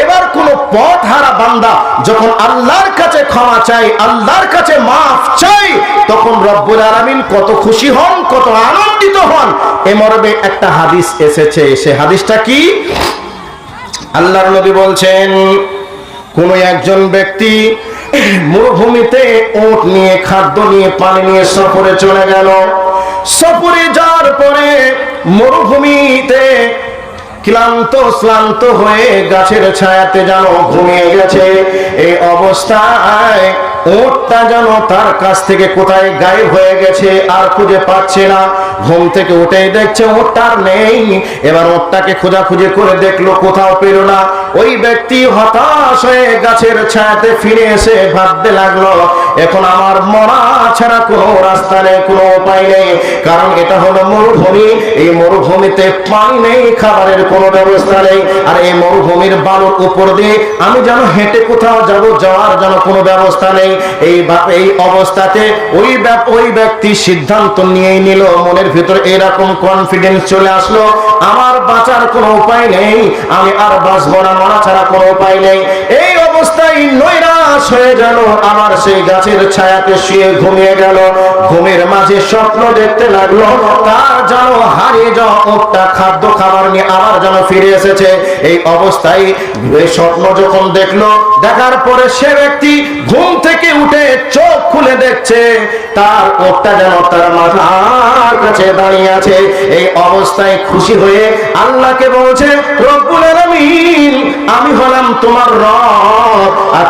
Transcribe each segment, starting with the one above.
এবার কোন পথ হারা বান্দা যখন আল্লাহর কাছে ক্ষমা চাই, আল্লাহর কাছে মাফ চাই, তখন রব্বুল আলামিন কত খুশি হন, কত আনন্দিত হন। এ মর্মে একটা হাদিস এসেছে, সে হাদিসটা কি? আল্লাহর নবী বলছেন, কোন একজন ব্যক্তি মরুভূমিতে ওট নিয়ে, খাদ্য নিয়ে, পানি নিয়ে সফরে চলে গেল। সফরে যাওয়ার পরে মরুভূমিতে ক্লান্ত শ্লান্ত হয়ে গাছের ছায়াতে যেন ঘুমিয়ে গেছে। এই অবস্থায় ওটটা যেন তার কাছ থেকে কোথায় গায়েব হয়ে গেছে আর খুঁজে পাচ্ছে না। ঘুম থেকে উঠেই দেখছে ওটটা আর নেই। এবার করে দেখল কোথাও পেল না। ওই ব্যক্তি হতাশ হয়ে গাছের ছায়াতে ফিরে এসে ভাবতে লাগল, এখন আমার মরা ছাড়া কোনো রাস্তা নেই, কোনো উপায় নেই। কারণ এটা হলো মরুভূমি। এই মরুভূমিতে পানি নেই, খাবারের কোনো ব্যবস্থা নেই। আর এই মরুভূমির বালুর উপর দিয়ে আমি যেন হেঁটে কোথাও যাব, যাওয়ার যেন কোনো ব্যবস্থা নেই। এই এই অবস্থাতে ওই ওই ব্যক্তি সিদ্ধান্ত নিয়েই নিল, মনের ভিতরে এরকম কনফিডেন্স চলে আসলো, আমার বাঁচার কোনো উপায় নেই, আমি আর বাঁচব না মরা ছাড়া কোনো উপায় নেই। হয়ে গেল, আমার সেই গাছের ছায়াতে শুয়ে ঘুমিয়ে গেল। ঘুমের মাঝে স্বপ্ন দেখতে লাগল তার যেন হারিয়ে যাওয়া ওটা খাদ্য খাবার নিয়ে আবার যেন ফিরে এসেছে। এই অবস্থায় স্বপ্ন যখন দেখল, দেখার পরে সে ব্যক্তি ঘুম থেকে উঠে চোখ খুলে দেখছে, তার ওটা যেন তার মাথার কাছে দাঁড়িয়ে আছে। এই অবস্থায় খুশি হয়ে আল্লাহকে বলছে আলামিন, আমি হলাম তোমার রব।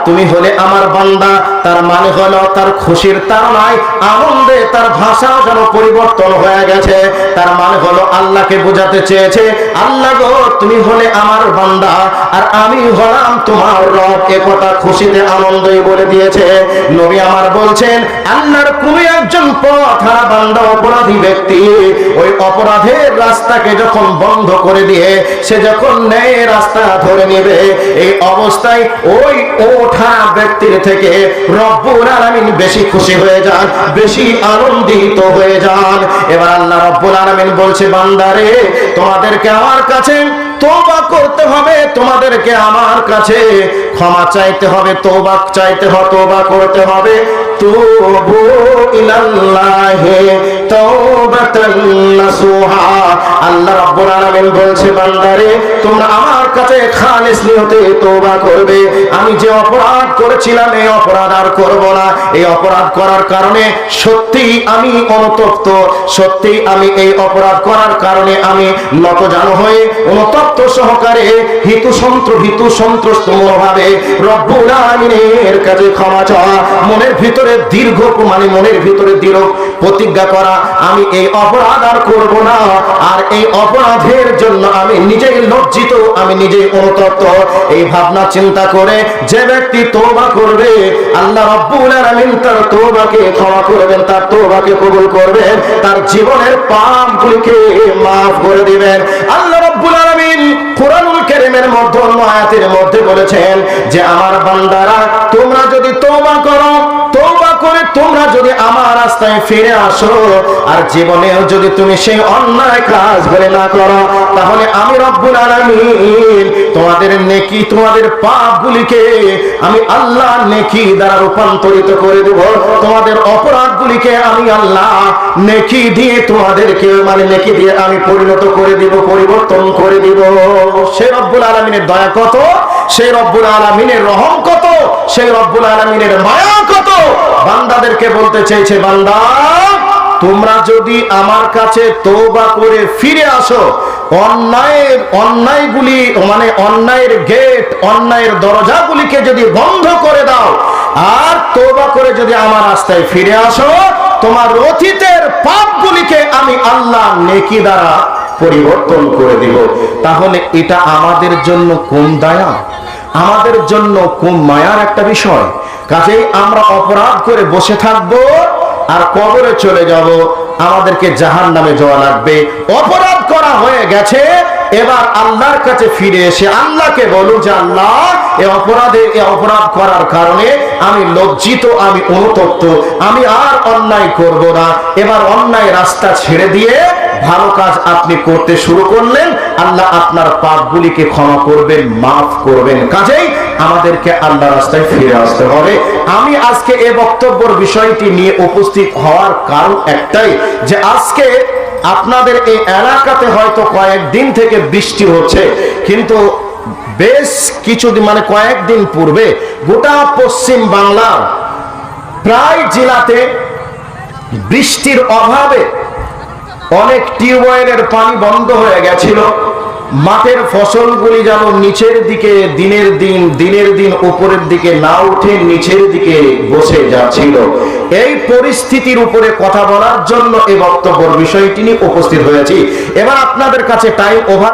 তুমি হলে আমার বান্দা, তার মানে হলো তার খুশির তার নাই, আনন্দে তার ভাষা যেন পরিবর্তন হয়ে গেছে। তার মানে হলো আল্লাহকে বোঝাতে চেয়েছে, আল্লাহ গো, তুমি হলে আমার বান্দা, আর আমি হলাম তোমার রব। এ কথা খুশিতে আনন্দই বলে দিয়েছে। নবী আমার বলছেন, আল্লাহর কোন একজন পথ বান্দা অপরাধী ব্যক্তি ওই অপরাধের রাস্তাকে যখন বন্ধ করে দিয়ে, সে যখন নেয় রাস্তা ধরে নেবে, এই অবস্থায় ওই ওঠা ব্যক্তির থেকে রব্বুল আলামিন বেশি খুশি হয়ে যান, বেশি আনন্দিত হয়ে যান। এবার আল্লাহ রব্বুল আলামিন বলছে, বান্দারে, তোমাদেরকে আমার কাছে তোবা করতে হবে, তোমাদেরকে আমার কাছে ক্ষমা চাইতে হবে তোবা চাইতে হবে তোবা করতে হবে। তুবু ইলাল্লাহি আল্লাহ রাব্বুল আলামিন বলছে, বান্দারে, তোমরা আমার কাছে খালিস নিয়তে তোবা করবে। আমি যে অপরাধ করেছিলাম, এই অপরাধ আর করব না। এই অপরাধ করার কারণে সত্যি আমি অনুতপ্ত। সত্যি আমি এই অপরাধ করার কারণে আমি নত জানো হয়ে অনুতপ্ত সহকারে হিতু সন্ত্র, হিতু সন্ত্রস্ত মনোভাবে রব্বুল আলামিনের কাছে ক্ষমা চাওয়া, মনের ভিতরে দীর্ঘ মানে মনের ভিতরে দৃঢ় প্রতিজ্ঞা করা আমি এই অপরাধ আর করব না। আর এই অপরাধের জন্য আমি নিজেই লজ্জিত, আমি নিজেই অনুতপ্ত। এই ভাবনা, চিন্তা করে যে ব্যক্তি তোবা করবে, আল্লাহ রব্বুল আলামিন তার তোবাকে ক্ষমা করবেন, তার তোবাকে কবুল করবেন, তার জীবনের পাপগুলিকে মাফ করে দিবেন। আল্লাহ রব্বুল আলামিন কোরআনুল কারীমের মধ্যে আয়াতের মধ্যে বলেছেন যে, আমার বান্দারা, তোমরা যদি তোবা রাস্তায় ফিরে আসো। আর জীবনেও যদি তুমি সেই অন্যায় কাজ করে না করো, তাহলে আমি রব্বুল আলামিন তোমাদের নেকি, তোমাদের পাপগুলিকে আমি আল্লাহ নেকি দ্বারা রূপান্তরিত করে দেব। তোমাদের অপরাধগুলিকে আমি আল্লাহ নেকি দিয়ে তোমাদেরকে মানে নেকি দিয়ে আমি পরিণত করে দিব, পরিবর্তন করে দিব। সে রব্বুল আলামিনের দয়া কত? সেই রব্বুল আলামিনের রহম কত? সেই রব্বুল আলামিনের মায়া কত? বান্দাদেরকে বলতে চেয়েছে বান্দা, তোমরা যদি আমার কাছে তওবা করে ফিরে আসো, অন্যায়ের, অন্যায়গুলি মানে অন্যায়ের গেট অন্যায়ের দরজাগুলিকে যদি বন্ধ করে দাও, আর তওবা করে যদি আমার রাস্তায় ফিরে আসো, তোমার অতীতের পাপগুলিকে আমি আল্লাহ নেকি দ্বারা পরিবর্তন করে দিব। তাহলে এটা আমাদের জন্য কোন দয়া? আমাদের জন্য কোন মায়ার একটা বিষয়? কাজেই আমরা অপরাধ করে বসে থাকব আর কবরে চলে যাব। আমাদেরকে জাহান নামে যাওয়া লাগবে। অপরাধ করা হয়ে গেছে। এবার আল্লাহর কাছে ফিরে এসে আল্লাহকে বলো যে, আল্লাহ, এ অপরাধে, এ অপরাধ করার কারণে আমি লজ্জিত, আমি অনুতপ্ত, আমি আর অন্যায় করব না। এবার অন্যায় রাস্তা ছেড়ে দিয়ে ভালো কাজ আপনি করতে শুরু করলেন, আল্লাহ আপনার পাপগুলিকে ক্ষমা করবেন, মাফ করবেন। কাজেই আমাদেরকে আল্লাহ রাস্তায় ফিরে আসতে হবে। আমি আজকে এ বক্তব্যের বিষয়টি নিয়ে উপস্থিত হওয়ার কারণ একটাই যে আজকে আপনাদের এই এলাকাতে হয়তো কয়েকদিন থেকে বৃষ্টি হচ্ছে, কিন্তু বেশ কিছুদিন মানে কয়েকদিন পূর্বে গোটা পশ্চিম বাংলার প্রায় জেলাতে বৃষ্টির অভাবে অনেক টিউবওয়েলের পানি বন্ধ হয়ে গেছিল। মাঠের ফসলগুলি যেন নিচের দিকে দিনের দিন দিনের দিন উপরের দিকে না উঠে নিচের দিকে বসে যাচ্ছিল। এই পরিস্থিতির উপরে কথা বলার জন্য এই বক্তব্যের বিষয়টি নিয়ে উপস্থিত হয়েছি। এবার আপনাদের কাছে টাইম ওভার